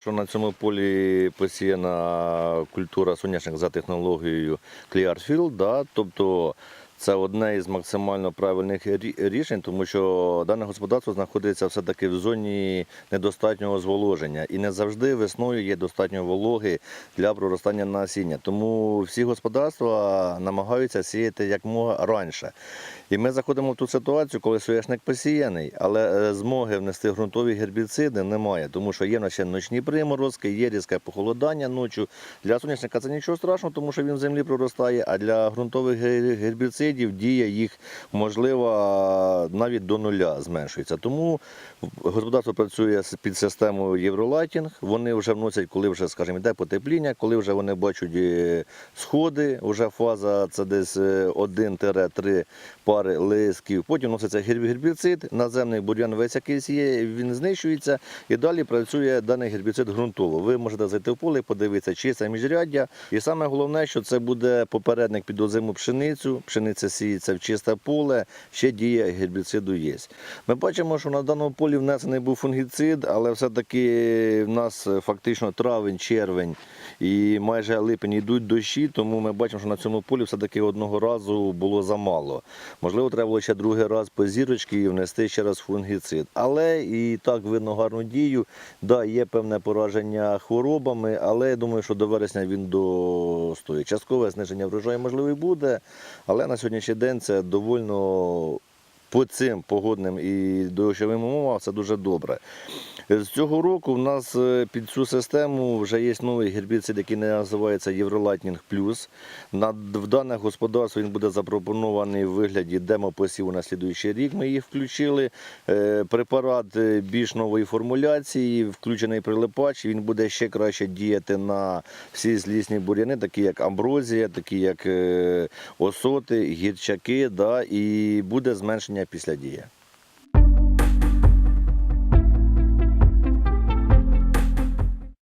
Що на цьому полі посіяна культура соняшник за технологією Clearfield, да? тобто це одне із максимально правильних рішень, тому що дане господарство знаходиться все-таки в зоні недостатнього зволоження. І не завжди весною є достатньо вологи для проростання насіння. Тому всі господарства намагаються сіяти як мога раніше. І ми заходимо в ту ситуацію, коли соняшник посіяний, але е, змоги внести ґрунтові гербіциди немає, тому що є в ще ночні приморозки, є різке похолодання ночі. Для соняшника це нічого страшного, тому що він в землі проростає, а для ґрунтових ге- гербіцидів дія їх можливо навіть до нуля зменшується. Тому господарство працює під системою Євролайтінг. Вони вже вносять, коли вже, скажімо, йде потепління, коли вже вони бачать е, сходи, вже фаза це десь е, 1-3 пари лисків. Потім вноситься гербіцид, наземний бур'ян весь якийсь є, він знищується і далі працює даний гербіцид ґрунтово. Ви можете зайти в поле, подивитися, чи це міжряддя. І саме головне, що це буде попередник під озиму пшеницю. Пшениця сіється в чисте поле, ще дія гербіциду є. Ми бачимо, що на даному полі внесений був фунгіцид, але все-таки в нас фактично травень, червень і майже липень йдуть дощі, тому ми бачимо, що на цьому полі все-таки одного разу було замало. Можливо, треба було ще другий раз по зірочки і внести ще раз фунгіцид. Але і так видно гарну дію. Да, є певне пораження хворобами, але я думаю, що до вересня він достоїть. Часткове зниження врожаю можливо і буде, але на сьогоднішній день це довольно по цим погодним і дощовим умовам це дуже добре. З цього року в нас е, під цю систему вже є новий гербіцид, який називається Євролайтнінг Плюс. В дане господарство він буде запропонований в вигляді демопосіву на слідуючий рік. Ми їх включили. Е, Препарат е, більш нової формуляції, включений прилипач. Він буде ще краще діяти на всі злісні бур'яни, такі як амброзія, такі як е, осоти, гірчаки, да, і буде зменшення після дії.